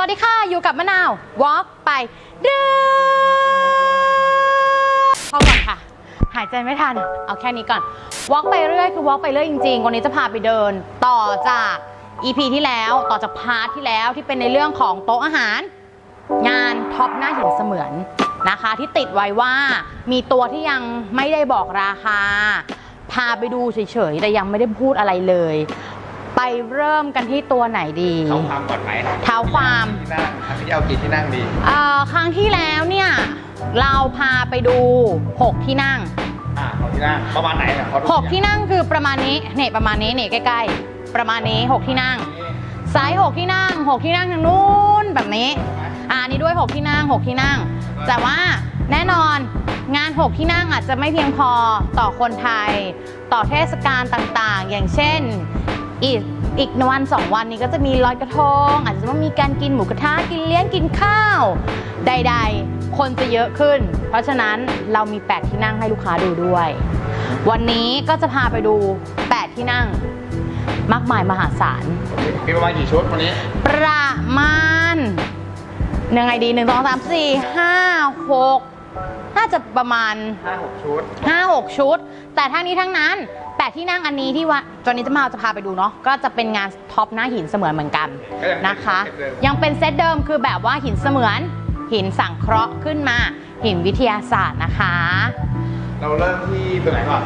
วัสดีค่ะ อยู่กับมะนาว walk ไปเรื่อยพอก่อนค่ะ หายใจไม่ทัน เอาแค่นี้ก่อน walk ไปเรื่อยคือ walk ไปเรื่อยจริงๆ วันนี้จะพาไปเดิน ต่อจาก EP ที่แล้วต่อจากพาร์ทที่แล้วที่เป็นในเรื่องของโต๊ะอาหาร งานท็อปหน้าหินเสมือนนะคะ ที่ติดไว้ว่ามีตัวที่ยังไม่ได้บอกราคา พาไปดูเฉยๆแต่ยังไม่ได้พูดอะไรเลย ไปเริ่มกันที่ตัวไหนดีเขาความก่อนไหมเท้าความ ที่นั่งครั้งที่เอากี่ที่นั่งดีเอ่อครั้งที่แล้วเนี่ย เราพาไปดู 6 ที่นั่ง อ่าเขาที่นั่งประมาณไหนเนี่ยเขาดู6 ที่นั่งคือประมาณนี้เนี่ยประมาณนี้เนี่ยใกล้ๆ ประมาณนี้ 6 ที่นั่งไซส์6ที่นั่ง 6 ที่นั่งทางนู้นแบบนี้ อ่านี่ด้วย 6 ที่นั่ง 6 ที่นั่ง แต่ว่าแน่นอนงาน 6 ที่นั่งอาจจะไม่เพียงพอต่อคนไทย ต่อเทศกาลต่างๆ อย่างเช่น อีกอีกวันสองวันนี้ก็จะมีลอยกระทง อาจจะต้องมีการกินหมูกระทะกินเลี้ยงกินข้าว ใด ๆ คนจะเยอะขึ้น เพราะฉะนั้นเรามี 8 ที่นั่งให้ลูกค้าดูด้วย วันนี้ก็จะพาไปดู 8 ที่นั่ง มากมายมหาศาลมีประมาณกี่ชุดวันนี้ ประมาณยังไงดีหนึ่งสองสามสี่ห้าหก น่าจะประมาณ ห้าหกชุด 5 6 ชุด แต่ทั้งนี้ทั้งนั้นแปดที่นั่งอันนี้ที่ว่าตอนนี้จะมาจะพาไปดูเนาะก็จะเป็นงานท็อปหน้าหินเสมือนเหมือนกันก็ยังเป็นนะคะ เซตเดิม ยังเป็นเซตเดิมคือแบบว่าหินเสมือน หินสังเคราะห์ขึ้นมา หินวิทยาศาสตร์นะคะ เราเริ่มที่ตัวไหนก่อน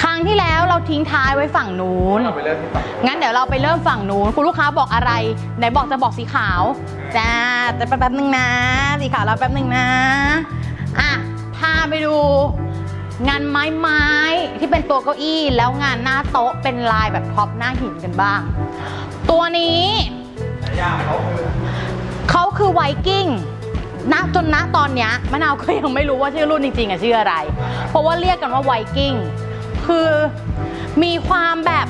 ครั้งที่แล้วเราทิ้งท้ายไว้ฝั่งนู้น เราไปเริ่มที่ฝั่งงั้นเดี๋ยวเราไปเริ่มฝั่งนู้นคุณลูกค้าบอกอะไร ไหนบอกจะบอกสีขาว จ้าแต่แป๊บนึงนะ สีขาวเราแป๊บนึงนะ อะพาไปดู งานไม้ไม้ที่เป็นตัวเก้าอี้แล้วงานหน้าโต๊ะเป็นลายแบบท็อปหน้าหินกันบ้าง ตัวนี้เขาคือไวกิ้งณจนณตอนเนี้ยมะนาวก็ยังไม่รู้ว่าชื่อรุ่นจริงๆอะชื่ออะไร เพราะว่าเรียกกันว่าไวกิ้งคือมีความแบบ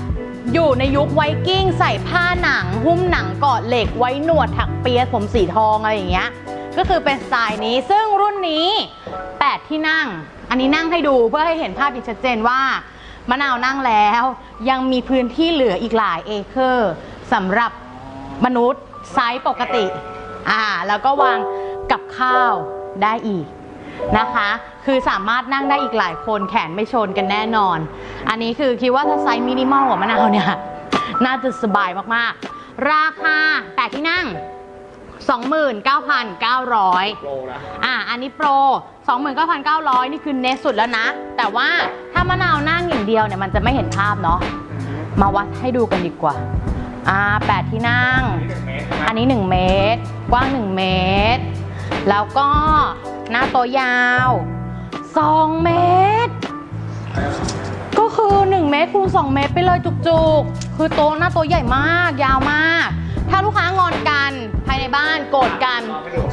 อยู่ในยุคไวกิ้งใส่ผ้าหนัง หุ้มหนังเกาะเหล็กไว้หนวดถักเปียผมสีทองอะไรอย่างเงี้ย ก็คือเป็นสไตล์นี้ซึ่งรุ่นนี้ 8 ที่นั่ง อันนี้นั่งให้ดูเพื่อให้เห็นภาพอย่างชัดเจนว่ามะนาวนั่งแล้ว ยังมีพื้นที่เหลืออีกหลายเอเคอร์สำหรับมนุษย์ไซส์ปกติอ่าแล้วก็วางกับข้าวได้อีกนะคะ คือสามารถนั่งได้อีกหลายคนแขนไม่ชนกันแน่นอน อันนี้คือคิดว่าถ้าไซส์มินิมอลกับมะนาวเนี่ย น่าจะสบายมากๆ ราคาแปดที่นั่ง 29,900 โปรนะอะอันนี้โปร 29,900 นี่คือเนสสุดแล้วนะ แต่ว่าถ้ามะนาวนั่งอย่างเดียวเนี่ยมันจะไม่เห็นภาพเนาะ มาวัดให้ดูกันดีกว่า อ่าแปดที่นั่งอันนี้หนึ่งเมตรใช่ไหมอันนี้ 1 เมตร กว้าง 1 เมตร แล้วก็หน้าโต๊ะยาว 2 เมตร ก็คือ 1 เมตรคูณ2เมตรไปเลยจุกๆ คือโต๊ะหน้าโต๊ะใหญ่มาก ยาวมาก ถ้าลูกค้างอนกันภายในบ้านโกรธกัน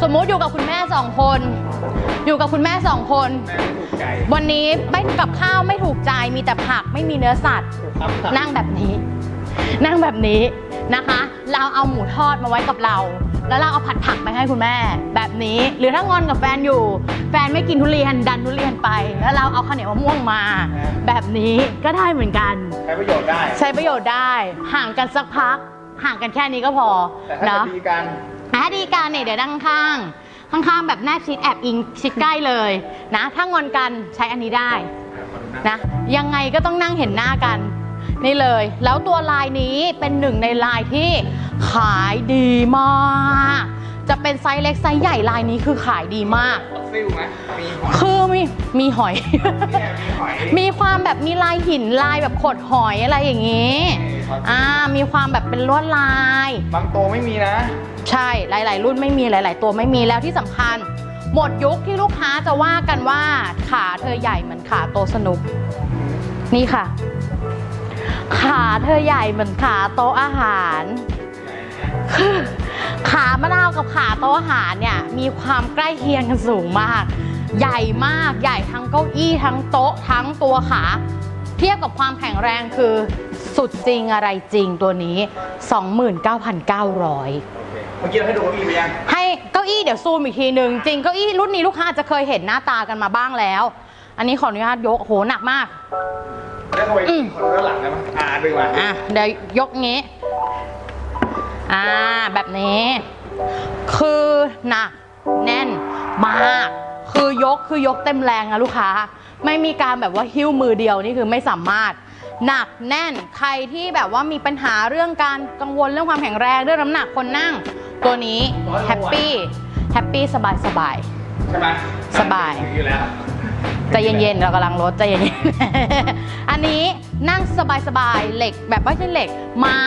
สมมุติอยู่กับคุณแม่สองคน อยู่กับคุณแม่สองคนแม่ไม่ถูกใจวันนี้ไม่กับข้าวไม่ถูกใจมีแต่ผักไม่มีเนื้อสัตว์ครับนั่งแบบนี้ นั่งแบบนี้นะคะ เราเอาหมูทอดมาไว้กับเรา แล้วเราเอาผัดผักไปให้คุณแม่ แบบนี้หรือถ้างอนกับแฟนอยู่ แฟนไม่กินทุเรียนดันทุเรียนไป แล้วเราเอาข้าวเหนียวมะม่วงมา แบบนี้ก็ได้เหมือนกัน ใช้ประโยชน์ได้ ใช้ประโยชน์ได้ ห่างกันสักพัก ห่างกันแค่นี้ก็พอแต่ถ้าเนาะจะดีกันอะดีการเนี่ยเดี๋ยวนั่งข้าง ข้างๆแบบแนบชิดแอบอิงชิดใกล้เลยนะ ถ้างอนกันใช้อันนี้ได้นะยังไงก็ต้องนั่งเห็นหน้ากัน นี่เลย แล้วตัวลายนี้เป็นหนึ่งในลายที่ขายดีมาก จะเป็นไซส์เล็กไซส์ใหญ่ลายนี้คือขายดีมากฟอสซิลไหมมีหอยคือมีมีหอย เนี่ยมีหอยมีความแบบมีลายหินลายแบบขดหอยอะไรอย่างนี้อ่ามีความแบบเป็นลวดลาย บางตัวไม่มีนะ ใช่หลาย ๆ รุ่นไม่มีหลาย ๆ ตัวไม่มีแล้วที่สำคัญ หมดยุคที่ลูกค้าจะว่ากันว่าขาเธอใหญ่เหมือนขาโตะสนุก นี่ค่ะ ขาเธอใหญ่เหมือนขาโต๊ะอาหารคือขามะนาวกับขาโต๊ะอาหารเนี่ยมีความใกล้เคียงกันสูงมาก ใหญ่มากใหญ่ทั้งเก้าอี้ทั้งโต๊ะทั้งตัวขา เทียบกับความแข็งแรงคือ สุดจริงอะไรจริงตัวนี้ 29,900 เมื่อกี้เราให้ดูว่ามีไปยังให้เก้าอี้เดี๋ยวซูมอีกทีหนึ่งจริงเก้าอี้รุ่นนี้ลูกค้าอาจจะเคยเห็นหน้าตากันมาบ้างแล้ว อันนี้ขออนุญาตยกโหหนักมากได้เข้าไปอืม คนด้านหลังได้ไหมอ่าดึงมาอะเดี๋ยวยกงี้ อ่า แบบนี้ คือหนักแน่นมาก คือยกคือยกเต็มแรงนะลูกค้า ไม่มีการแบบว่าหิ้วมือเดียวนี่คือไม่สามารถ หนักแน่นใครที่แบบว่ามีปัญหาเรื่องการกังวลเรื่องความแข็งแรงเรื่องน้ำหนักคนนั่ง ตัวนี้แฮปปี้แฮปปี้สบายสบายใช่ไหมสบายอยู่แล้วใจเย็นๆเรากำลังลดใจเย็นๆ อันนี้นั่งสบายๆ เหล็กแบบไม่ใช่เหล็ก ไม้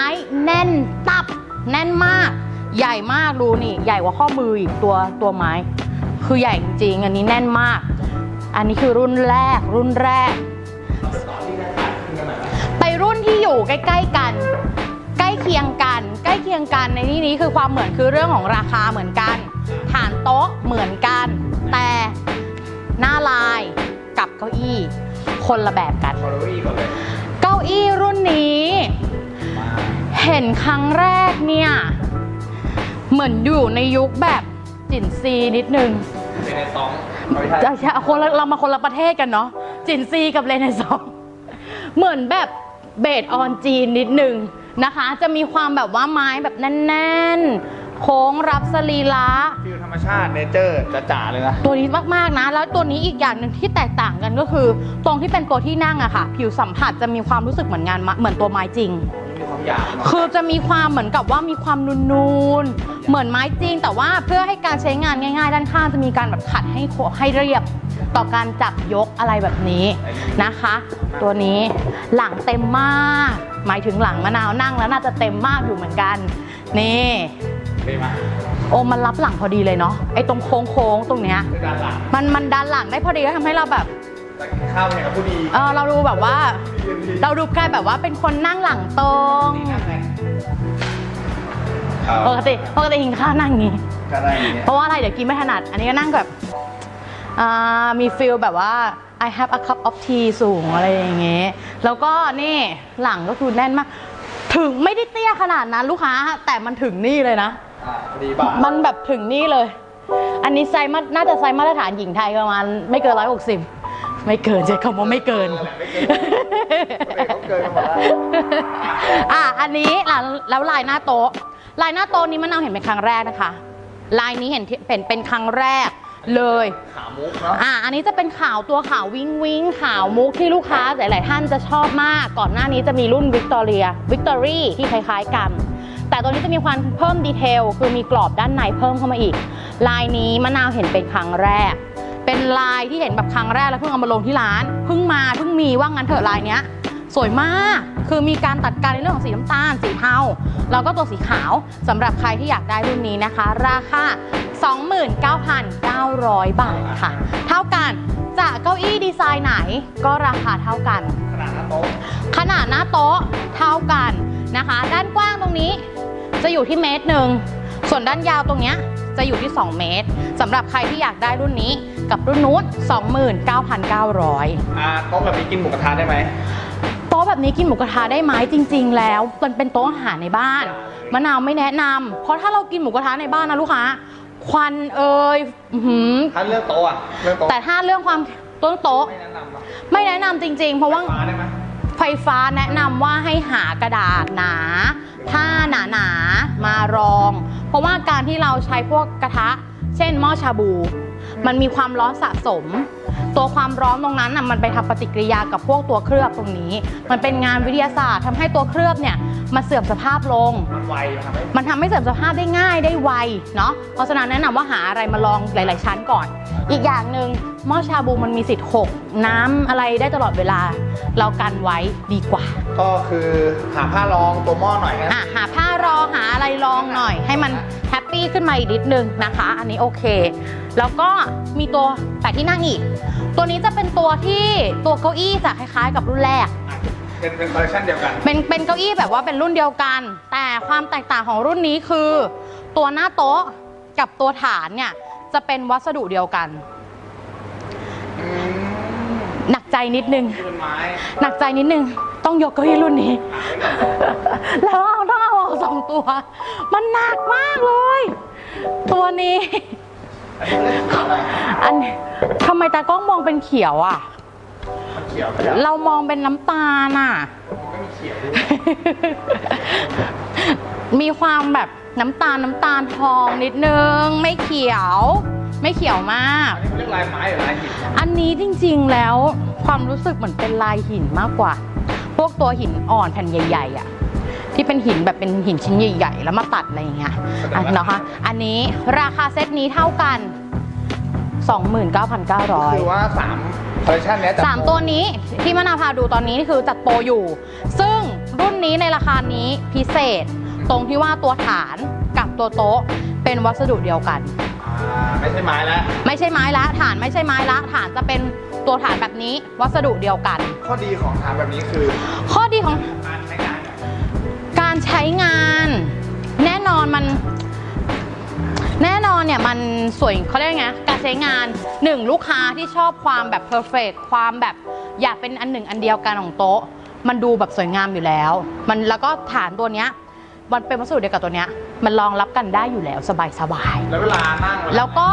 แน่นตับ แน่นมาก ใหญ่มากดูนี่ ใหญ่กว่าข้อมืออีกตัวตัวไม้ คือใหญ่จริงๆ อันนี้แน่นมาก อันนี้คือรุ่นแรกรุ่นแรกไปรุ่น ที่อยู่ใกล้ ๆกัน ใกล้เคียงกัน ใกล้เคียงกันในที่นี้คือความเหมือนคือเรื่องของราคาเหมือนกันฐานโต๊ะเหมือนกัน แต่หน้าลายกับเก้าอี้คนละแบบกัน คอร์รี่ก่อนเลยเก้าอี้รุ่นนี้ มาเห็นครั้งแรกเนี่ย เหมือนอยู่ในยุคแบบจินซีนิดนึง เป็นในซองเอาไม่ใช่ จะจะคนละเรามาคนละประเทศกันเนาะจินซีกับเรเนซองส์เหมือนแบบ เบสออนจีนนิดนึงนะคะ จะมีความแบบว่าไม้แบบแน่นๆ โค้งรับสรีระฟิลธรรมชาติเนเจอร์จ๋าๆเลยนะ ตัวนี้มากๆนะ แล้วตัวนี้อีกอย่างหนึ่งที่แตกต่างกันก็คือ ตรงที่เป็นตัวที่นั่งอะค่ะ ผิวสัมผัสจะมีความรู้สึกเหมือนงานมะเหมือนตัวไม้จริง มีความหยาบหน่อยคือจะมีความเหมือนกับว่ามีความนูนๆเหมือนไม้จริง แต่ว่าเพื่อให้การใช้งานง่ายๆ ด้านข้างจะมีการแบบขัดให้โคให้เรียบต่อการจับยกอะไรแบบนี้นะคะ ตัวนี้หลังเต็มมาก หมายถึงหลังมะนาวนั่งแล้วน่าจะเต็มมากอยู่เหมือนกัน นี่ เป็นมาโอ้มันรับหลังพอดีเลยเนาะไอ้ตรงโค้งๆตรงเนี้ยคือด้านหลังมันมันดันหลังได้พอดีก็ทำให้เราแบบแต่กินข้าวเนี่ยกับผู้ดีเออเราดูแบบว่า เราดูกลายแบบว่าเป็นคนนั่งหลังตรงนี่นั่งไงปกติปกติกินข้าวนั่งอย่างงี้ก็ได้อย่างเงี้ยเพราะว่าอะไรเดี๋ยวกินไม่ถนัด อันนี้ก็นั่งแบบอ่ามีฟิลแบบว่า I have a cup of tea สูงอะไรอย่างเงี้ยแล้วก็นี่หลังก็คือแน่นมาก ถึงไม่ได้เตี้ยขนาดนั้นลูกค้า แต่มันถึงนี่เลยนะ อ่าพอดีบ่ามันแบบถึงนี่เลย อันนี้ไซส์มาน่าจะไซส์มาตรฐานหญิงไทยประมาณไม่เกินร้อยหกสิบไม่เกินใช้คำว่าไม่เกิน เขาเกินกันหมดแล้วอะ อันนี้แล้วแล้วลายหน้าโต๊ะ ลายหน้าโต๊ะนี้มันเอาเห็นเป็นครั้งแรกนะคะ ลายนี้เห็นที่เป็นเป็นครั้งแรก เลยขามุกเนาะอะอันนี้จะเป็นขาวตัวขาววิงวิงขาวมุกที่ลูกค้าหลาย ๆ ท่านจะชอบมาก ก่อนหน้านี้จะมีรุ่นวิกตอเรียวิกตอรี่ที่คล้าย ๆ กัน แต่ตัวนี้จะมีความเพิ่มดีเทลคือมีกรอบด้านในเพิ่มเข้ามาอีก ลายนี้มะนาวเห็นเป็นครั้งแรก เป็นลายที่เห็นแบบครั้งแรกแล้วเพิ่งเอามาลงที่ร้านเพิ่งมาเพิ่งมีว่างั้นเถอะลายเนี้ย สวยมาก คือมีการตัดการในเรื่องของสีน้ำตาล สีเทา แล้วก็ตัวสีขาวสำหรับใครที่อยากได้รุ่นนี้นะคะ ราคา 29,900 บาทค่ะ เท่ากันจะเก้าอี้ดีไซน์ไหนก็ราคาเท่ากัน ขนาดหน้าโต๊ะขนาดหน้าโต๊ะเท่ากันนะคะ ด้านกว้างตรงนี้จะอยู่ที่เมตรหนึ่ง ส่วนด้านยาวตรงเนี้ยจะอยู่ที่ 2 เมตรสำหรับใครที่อยากได้รุ่นนี้กับรุ่นนู้น29,900อ่าโต๊ะแบบนี้กินหมูกระทะได้ไหม ต๊ะแบบนี้กินหมูกระทะได้ไหมจริง ๆ แล้วมันเป็นโต๊ะอาหารในบ้านมะนาวไม่แนะนำเพราะถ้าเรากินหมูกระทะในบ้านนะลูกค้าควันเอ่ยอื้อหือถ้าเลือกโต๊ะอะเลือกโต๊ะแต่ถ้าเรื่องความต้นโต๊ะไม่แนะนำอะไม่แนะนำจริง ๆ เพราะว่าฟ้าได้ไหมไฟฟ้าแนะนำว่าให้หากระดาษหนา ผ้าหนาหนาๆมารอง เพราะว่าการที่เราใช้พวกกระทะ เช่นหม้อชาบู มันมีความร้อนสะสม ตัวความร้อนตรงนั้นน่ะมันไปทำปฏิกิริยากับพวกตัวเคลือบตรงนี้ มันเป็นงานวิทยาศาสตร์ทำให้ตัวเคลือบเนี่ยมันเสื่อมสภาพลง มันไวทำให้มันทำให้เสื่อมสภาพได้ง่ายได้ไวเนาะเพราะฉะนั้นแนะนำว่าหาอะไรมาลองหลาย ๆ ชั้นก่อน อีกอย่างหนึ่งหม้อชาบูมันมีสิทธิ์หกน้ำอะไรได้ตลอดเวลา เรากันไว้ดีกว่า ก็คือหาผ้ารองตัวหม้อหน่อยนะอะหาผ้ารองหาอะไรรองหน่อย ให้มันแฮปปี้ขึ้นมาอีกนิดนึงนะคะ อันนี้โอเค แล้วก็มีตัวแปดที่นั่งอีก ตัวนี้จะเป็นตัวที่ตัวเก้าอี้จะคล้ายๆ กับรุ่นแรก เป็นเป็นคอลเลคชันเดียวกัน เป็นเป็นเก้าอี้แบบว่าเป็นรุ่นเดียวกัน แต่ความแตกต่างของรุ่นนี้คือ ตัวหน้าโต๊ะกับตัวฐานเนี่ยจะเป็นวัสดุเดียวกันอืมหนักใจนิดนึงที่เป็นไม้หนักใจนิดนึง ต้องยกเก้าอี้รุ่นนี้หาไว้ก่อนแล้วเอาต้องเอาออกสองตัว มันหนักมากเลย ตัวนี้ อันนี้ เรียกว่าอะไรอันทำไมตากล้องมองเป็นเขียวอะ มันเขียวไปแล้วเรามองเป็นน้ำตาลอะ มันก็มีเขียวด้วยมีความแบบน้ำตาลน้ำตาลทองนิดนึง ไม่เขียว ไม่เขียวมาก อันนี้เขาเรียกลายไม้หรือลายหินครับอันนี้จริงๆแล้วความรู้สึกเหมือนเป็นลายหินมากกว่า พวกตัวหินอ่อนแผ่นใหญ่ๆอะ ที่เป็นหินแบบเป็นหินชิ้นใหญ่ ๆ แล้วมาตัดอะไรอย่างเงี้ยอะเนาะคะอันนี้ราคาเซตนี้เท่ากัน29,900 คือว่าสามคอลเลคชันเนี้ยจะสามตัวนี้ที่มะนาวพาดูตอนนี้คือจัดโปรอยู่ ซึ่งรุ่นนี้ในราคานี้พิเศษ ตรงที่ว่าตัวฐานกับตัวโต๊ะเป็นวัสดุเดียวกัน อ่าไม่ใช่ไม้แล้ว ไม่ใช่ไม้ละฐานไม่ใช่ไม้ละฐานจะเป็นตัวฐานแบบนี้วัสดุเดียวกัน ข้อดีของฐานแบบนี้คือข้อดีของการใช้งาน การใช้งาน แน่นอนมัน แน่นอนเนี่ยมันสวยเขาเรียกไงการใช้งานหนึ่งลูกค้าที่ชอบความแบบเพอร์เฟกความแบบอยากเป็นอันหนึ่งอันเดียวกันของโต๊ะ มันดูแบบสวยงามอยู่แล้ว มันแล้วก็ฐานตัวเนี้ยมันเป็นวัสดุเดียวกับตัวเนี้ยมันรองรับกันได้อยู่แล้วสบายสบายๆแล้วเวลานั่งแล้วก็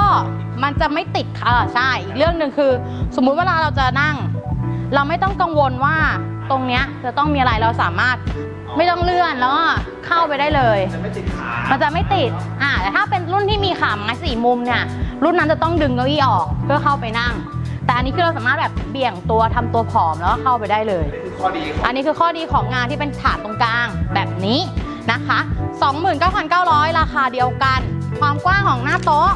มันจะไม่ติดค่ะใช่อีกเรื่องหนึ่งคือ สมมุติเวลาเราจะนั่ง เราไม่ต้องกังวลว่าตรงเนี้ยจะต้องมีอะไรเราสามารถ ไม่ต้องเลื่อนแล้วก็เข้าไปได้เลย จะไม่ติดขามันจะไม่ติด อ่าแต่ถ้าเป็นรุ่นที่มีขาไม้สี่มุมเนี่ย รุ่นนั้นจะต้องดึงเก้าอี้ออกเพื่อเข้าไปนั่ง แต่อันนี้คือเราสามารถแบบเบี่ยงตัวทำตัวผอมแล้วก็เข้าไปได้เลย นี่คือข้อดีของอันนี้คือข้อดีของงานที่เป็นถาดตรงกลางแบบนี้นะคะ 29,900 ราคาเดียวกัน ความกว้างของหน้าโต๊ะ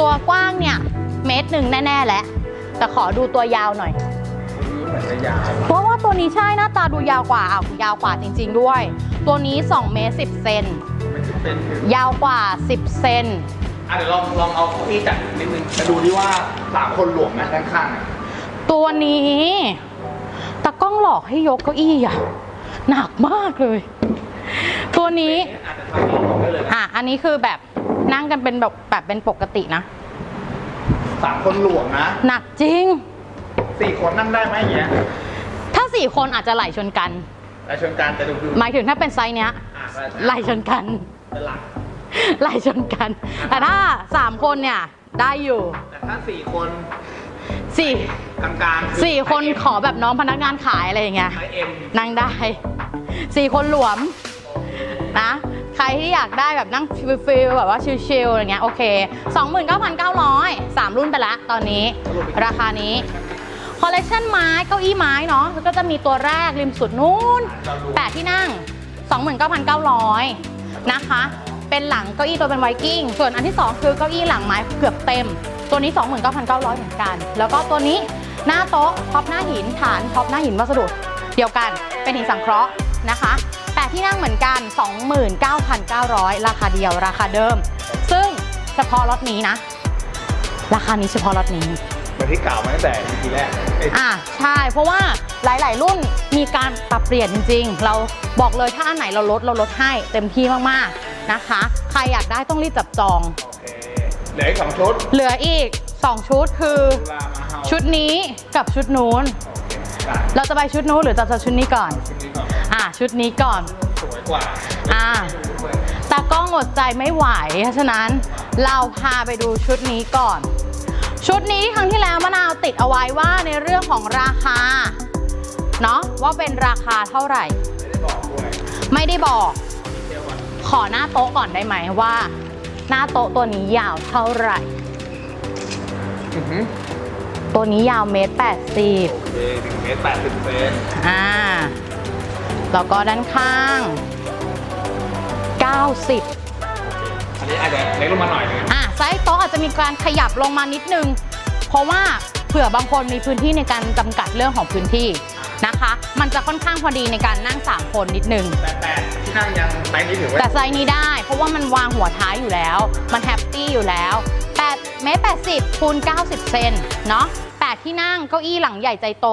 ตัวกว้างเนี่ย เมตรหนึ่งแน่ ๆแล้วแต่ขอดูตัวยาวหน่อย เหมือนจะยาวเพราะว่าตัวนี้ใช่หน้าตาดูยาวกว่าอ้าวยาวกว่าจริง ๆด้วย ตัวนี้2เมตร10เซนไม่ถึงเป็นถึงยาวกว่า 10เซนอะเดี๋ยวลองลองเอาเก้าอี้จัดนิดนึงจะดูที่ว่าสามคนหลวมนะด้านข้างเนี่ยตัวนี้ตากล้องหลอกให้ยกเก้าอี้อะหนักมากเลย ตัวนี้อาจจะทำเอาออกได้เลยนะอะอันนี้คือแบบนั่งกันเป็นแบบแบบเป็นปกตินะ สามคนหลวมนะ หนักจริง สี่คนนั่งได้ไหมอย่างเงี้ยถ้าสี่คนอาจจะไหลชนกันแต่ชนการจะดูดูหมายถึงถ้าเป็นไซส์เนี้ยอะไหลชนกัน เป็นหลักไหลชนกัน แต่ถ้าสามคนเนี่ยได้อยู่แต่ถ้าสี่คนสี่กลางๆสี่คนขอแบบน้องพนักงานขายอะไรอย่างเงี้ย ไซส์เอ็มนั่งได้สี่คนหลวมนะ ใครที่อยากได้แบบนั่งฟิลๆแบบว่าชิลๆอะไรเงี้ยโอเค 29,900 3 รุ่นไปละตอนนี้ ราคานี้ คอลเลกชันไม้เก้าอี้ไม้เนาะแล้วก็จะมีตัวแรกริมสุดนู้นแปดที่นั่ง 29,900 นะคะ เป็นหลังเก้าอี้ตัวเป็นไวกิ้ง ส่วนอันที่ 2 คือเก้าอี้หลังไม้เกือบเต็ม ตัวนี้ 29,900 เหมือนกัน แล้วก็ตัวนี้หน้าโต๊ะท็อปหน้าหินฐานท็อปหน้าหินวัสดุเดียวกันเป็นหินสังเคราะห์นะคะแปดที่นั่งเหมือนกัน 29,900 ราคาเดียวราคาเดิม ซึ่งเฉพาะล็อตนี้นะ ราคานี้เฉพาะล็อตนี้เหมือนที่กล่าวมาตั้งแต่ทีแรก อ้ยอะใช่ เพราะว่าหลาย ๆ รุ่นมีการปรับเปลี่ยนจริง ๆ เราบอกเลยถ้าอันไหนเราลดเราลดให้เต็มที่มาก ๆ นะคะ ใครอยากได้ต้องรีบจับจอง โอเคเหลืออีกสองชุดเหลืออีก 2 ชุดคือเวลามาเฮาชุดนี้กับชุดนู้น โอเคได้เราจะไปชุดนู้นหรือจะจะชุดนี้ก่อน ชุดนี้ก่อนอะชุดนี้ก่อน สวยกว่าอะตากล้องอดใจไม่ไหว เพราะฉะนั้นเราพาไปดูชุดนี้ก่อน ชุดนี้ครั้งที่แล้วมะนาวติดเอาไว้ว่าในเรื่องของราคาเนาะว่าเป็นราคาเท่าไหร่ ไม่ได้บอกด้วยไม่ได้บอกเดี๋ยวก่อนขอหน้าโต๊ะก่อนได้ไหมว่า หน้าโต๊ะตัวนี้ยาวเท่าไหร่อือหือตัวนี้ยาวเมตรแปดสิบโอเคหนึ่งเมตรแปดสิบเซนอ่า แล้วก็ด้านข้าง 90 อันนี้อาจจะเล็กลงมาหน่อยนึงอะ ไซส์โต๊ะอาจจะมีการขยับลงมานิดนึง เพราะว่าเผื่อบางคนมีพื้นที่ในการจำกัดเรื่องของพื้นที่นะคะ มันจะค่อนข้างพอดีในการนั่ง 3 คนนิดนึง แต่แต่ที่นั่งยังไซส์นี้ถือว่าแต่ไซส์นี้ได้ เพราะว่ามันวางหัวท้ายอยู่แล้ว มันแฮปปี้อยู่แล้ว8เมตร80คูณ90 เซนเนาะ8ที่นั่งเก้าอี้หลังใหญ่ใจโต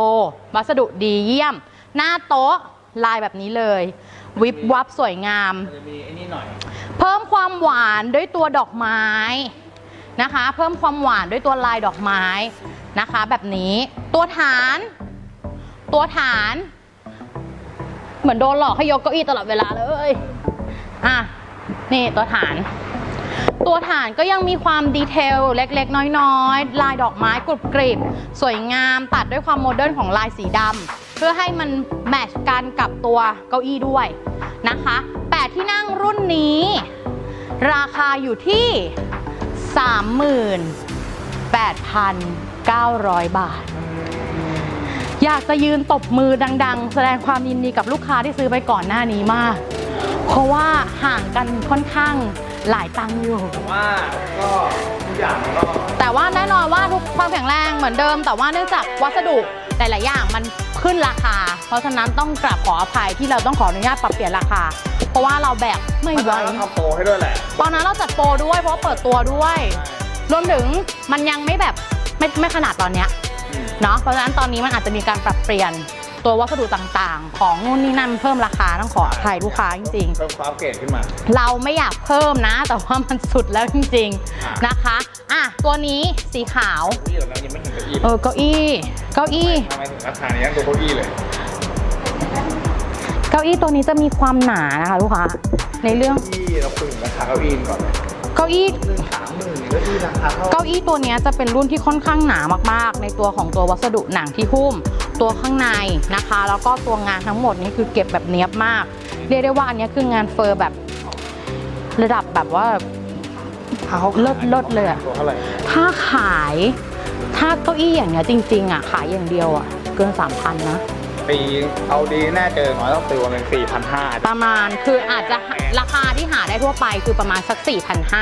วัสดุดีเยี่ยม หน้าโต๊ะลายแบบนี้เลย วิบวับสวยงาม จะมีไอ้นี่หน่อย เพิ่มความหวานด้วยตัวดอกไม้นะคะ เพิ่มความหวานด้วยตัวลายดอกไม้นะคะ แบบนี้ตัวฐาน ตัวฐาน เหมือนโดนหลอกให้ยกเก้าอี้ตลอดเวลาเลยอะนี่ตัวฐาน ตัวฐานก็ยังมีความดีเทลเล็กๆ น้อยๆ ลายดอกไม้กรุบกริบ สวยงามตัดด้วยความโมเดิร์นของลายสีดำเพื่อให้มันแมทช์กันกับตัวเก้าอี้ด้วยนะคะ8ที่นั่งรุ่นนี้ ราคาอยู่ที่ 38,900 บาท อยากจะยืนตบมือดัง ๆ แสดงความยินดีกับลูกค้าที่ซื้อไปก่อนหน้านี้มาก เพราะว่าห่างกันค่อนข้าง หลายตังค์อยู่ผมว่าก็ทุกอย่างมันก็แต่ว่าแน่นอนว่าทุกความแข็งแรงเหมือนเดิม แต่ว่าเนื่องจากวัสดุหลายๆอย่างมันขึ้นราคา เพราะฉะนั้นต้องกราบขออภัยที่เราต้องขออนุญาตปรับเปลี่ยนราคา เพราะว่าเราแบกไม่มันไหวต้องทำโปรให้ด้วยแหละตอนนั้นเราจัดโปรด้วยเพราะว่าเปิดตัวด้วย รวมถึงมันยังไม่แบบไม่ไม่ขนาดตอนเนี้ยอืม เนาะเพราะฉะนั้นตอนนี้มันอาจจะมีการปรับเปลี่ยน ตัววัสดุต่างๆ ของนู่นนี่นั่นเพิ่มราคาต้องขออภัยลูกค้าจริงๆ เพิ่มความเกรดขึ้นมา เราไม่อยากเพิ่มนะ แต่ว่ามันสุดแล้วจริงๆนะคะอะตัวนี้สีขาวนี่เรายังไม่เห็นเก้าอี้เออเก้าอี้เก้าอี้ทำไมถึงราคานี้ยังตัวเก้าอี้เลยเก้าอี้ตัวนี้จะมีความหนานะคะลูกค้าในเรื่องเก้าอี้เราคุยถึงราคาเก้าอี้ก่อนเก้าอี้หนึ่งสามหมื่นเก้าอี้ราคาเท่าเก้าอี้ตัวเนี้ยจะเป็นรุ่นที่ค่อนข้างหนามากๆ ในตัวของตัววัสดุหนังที่หุ้ม ตัวข้างในนะคะ แล้วก็ตัวงานทั้งหมดนี้คือเก็บแบบเนี้ยบมาก เรียกได้ว่าอันเนี้ยคืองานเฟอร์แบบระดับแบบว่าเลิศเลิศเลยอะตัวเท่าไหร่ถ้าขายถ้าเก้าอี้อย่างเงี้ยจริงๆอะขายอย่างเดียวอะเกิน3,000นะปีเอาดีแน่เจอน้อยต้องตีวันเป็นสี่พันห้าประมาณคืออาจจะราคาที่หาได้ทั่วไปคือประมาณสัก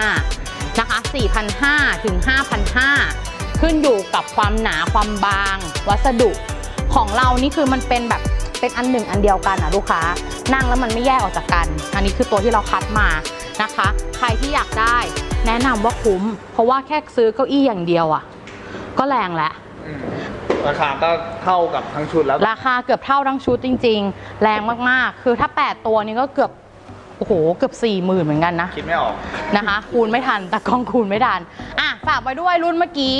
4,500นะคะ4,500ถึง5,500ขึ้นอยู่กับความหนาความบาง วัสดุ ของเรานี่คือมันเป็นแบบเป็นอันหนึ่งอันเดียวกันอะลูกค้า นั่งแล้วมันไม่แยกออกจากกัน อันนี้คือตัวที่เราคัดมานะคะ ใครที่อยากได้แนะนำว่าคุ้ม เพราะว่าแค่ซื้อเก้าอี้อย่างเดียวอะ ก็แรงแล้วราคาก็เท่ากับทั้งชุดแล้ว ราคาเกือบเท่าทั้งชุดจริง ๆ แรงมากๆ คือถ้า 8 ตัวนี้ก็เกือบโอ้โหเกือบ4 0,000เหมือนกันนะ คิดไม่ออกนะคะ คูณไม่ทันแต่กล้องคูณไม่ทัน อะฝากไว้ด้วยรุ่นเมื่อกี้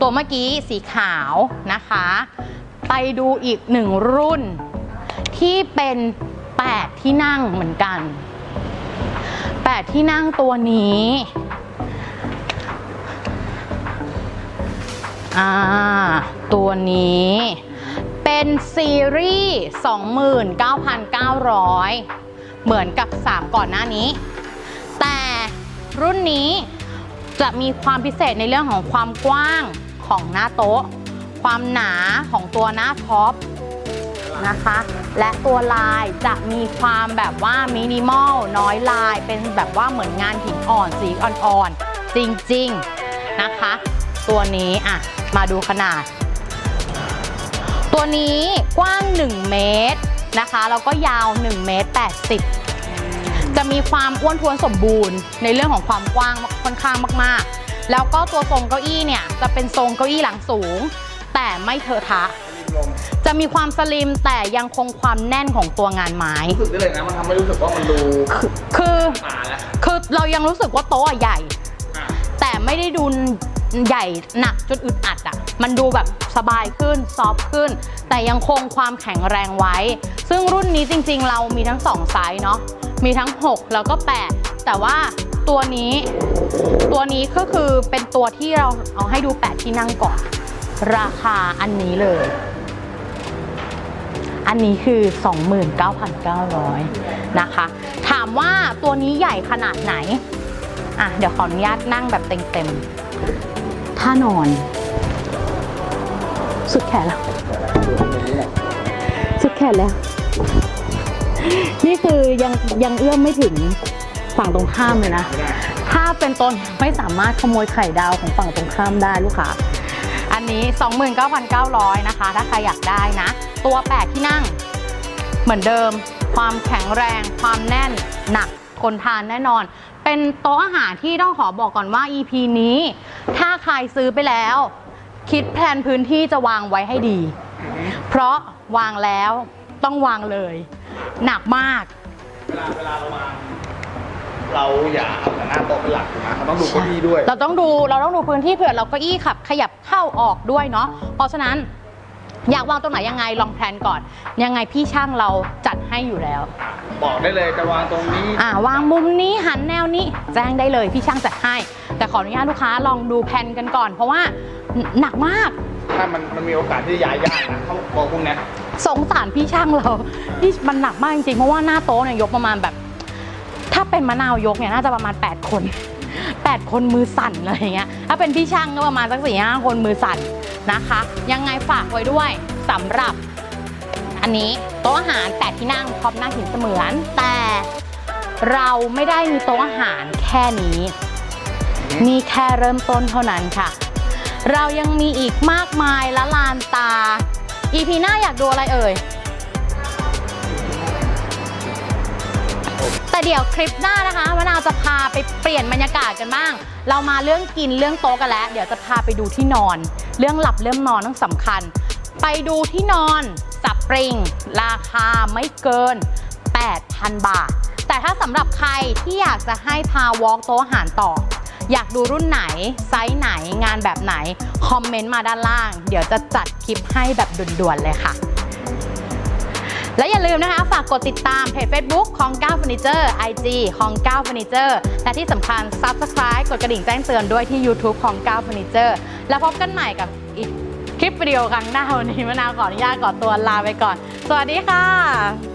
ตัวเมื่อกี้สีขาวนะคะ ไปดูอีกหนึ่งรุ่น ที่เป็น 8 ที่นั่งเหมือนกัน 8 ที่นั่งตัวนี้อ่าตัวนี้เป็นซีรีส์ 29,900 เหมือนกับ 3 ก่อนหน้านี้ แต่รุ่นนี้จะมีความพิเศษในเรื่องของความกว้างของหน้าโต๊ะ ความหนาของตัวหน้าท็อปนะคะ และตัวลายจะมีความแบบว่ามินิมอลน้อยลายเป็นแบบว่าเหมือนงานหินอ่อนสีอ่อนๆ จริงๆนะคะ ตัวนี้อะมาดูขนาด ตัวนี้กว้าง 1 เมตรนะคะแล้วก็ยาว 1 เมตร 80 จะมีความอ้วนท้วนสมบูรณ์ ในเรื่องของความกว้างค่อนข้างมากๆ แล้วก็ตัวทรงเก้าอี้เนี่ยจะเป็นทรงเก้าอี้หลังสูง แต่ไม่เทอะทะลงจะมีความสลิมแต่ยังคงความแน่นของตัวงานไม้ รู้สึกได้เลยนะมันทำให้รู้สึกว่ามันดูคือหนาแล้วคือเรายังรู้สึกว่าโต๊ะอะใหญ่ อะแต่ไม่ได้ดูใหญ่หนักจนอึดอัดอะ มันดูแบบสบายขึ้น ซอฟต์ขึ้น แต่ยังคงความแข็งแรงไว้ ซึ่งรุ่นนี้จริงๆ เรามีทั้ง 2 ไซส์เนาะ มีทั้ง 6 แล้วก็ 8 แต่ว่าตัวนี้ ตัวนี้ก็คือเป็นตัวที่เราเอาให้ดู 8 ที่นั่งก่อน ราคาอันนี้เลย อันนี้คือ 29,900 นะคะ ถามว่าตัวนี้ใหญ่ขนาดไหน อะ เดี๋ยวขออนุญาตนั่งแบบเต็มๆท่านอน สุดแขนแล้ว สุดแขนแล้ว นี่คือยังยังเอื้อมไม่ถึงฝั่งตรงข้ามเลยนะ ถ้าเป็นตนไม่สามารถขโมยไข่ดาวของฝั่งตรงข้ามได้ลูกค้า อันนี้ 29,900 นะคะ ถ้าใครอยากได้นะ ตัว 8 ที่นั่ง เหมือนเดิม ความแข็งแรง ความแน่น หนักคนทานแน่นอน เป็นโต๊ะอาหารที่ต้องขอบอกก่อนว่า EP นี้ ถ้าใครซื้อไปแล้ว คิดแผนพื้นที่จะวางไว้ให้ดี เพราะวางแล้วต้องวางเลย หนักมาก เวลาเวลาเราวาง เราอย่าเอาแต่หน้าโต๊ะเป็นหลักถูกไหมเราต้องดูเก้าอี้ด้วย เราต้องดูเราต้องดูพื้นที่เผื่อเราเก็อี้ขับขยับเข้าออกด้วยเนาะเพราะฉะนั้นอยากวางตรงไหนยังไงลองแพลนก่อน ยังไงพี่ช่างเราจัดให้อยู่แล้ว บอกได้เลยจะวางตรงนี้ อ่าวางมุมนี้หันแนวนี้แจ้งได้เลยพี่ช่างจัดให้ แต่ขออนุญาตลูกค้าลองดูแผนกันก่อน เพราะว่าหนักมากถ้ามันมันมีโอกาสที่จะย้ายยากนะเขาบอกพวกเนี้ยสงสารพี่ช่างเราที่มันหนักมากจริงๆเพราะว่าหน้าโต๊ะเนี่ยยกประมาณแบบ ถ้าเป็นมะนาวยกเนี่ยน่าจะประมาณ 8 คน 8 คนมือสั่นอะไรเงี้ย ถ้าเป็นพี่ช่างก็ประมาณสักสี่ห้าคนมือสั่นนะคะ ยังไงฝากไว้ด้วยสำหรับ อันนี้โต๊ะอาหารแปดที่นั่งพร้อมนั่งหินเสมือน แต่เราไม่ได้มีโต๊ะอาหารแค่นี้นี่แค่เริ่มต้นเท่านั้นค่ะ เรายังมีอีกมากมายละลานตา EP หน้าอยากดูอะไรเอ่ย แต่เดี๋ยวคลิปหน้านะคะมะนาวจะพาไปเปลี่ยนบรรยากาศกันบ้าง เรามาเรื่องกินเรื่องโต๊ะกันแล้ว เดี๋ยวจะพาไปดูที่นอน เรื่องหลับเรื่องนอนต้องสำคัญ ไปดูที่นอนสปริง ราคาไม่เกิน 8,000 บาท แต่ถ้าสำหรับใครที่อยากจะให้พาวอล์กโต๊ะอาหารต่อ อยากดูรุ่นไหน ไซส์ไหนงานแบบไหน คอมเมนต์มาด้านล่าง เดี๋ยวจะจัดคลิปให้แบบด่วนๆเลยค่ะ และอย่าลืมนะคะ ฝากกดติดตามเพจ Facebook ของก้าเฟอร์นิเจอร์ IG ของก้าเฟอร์นิเจอร์และที่สำคัญ Subscribe กดกระดิ่งแจ้งเตือนด้วยที่ YouTube ของก้าเฟอร์นิเจอร์แล้วพบกันใหม่กับอีกคลิปวิดีโอครั้งหน้าวันนี้มะนาวขออนุญาตขอตัวลาไปก่อน สวัสดีค่ะ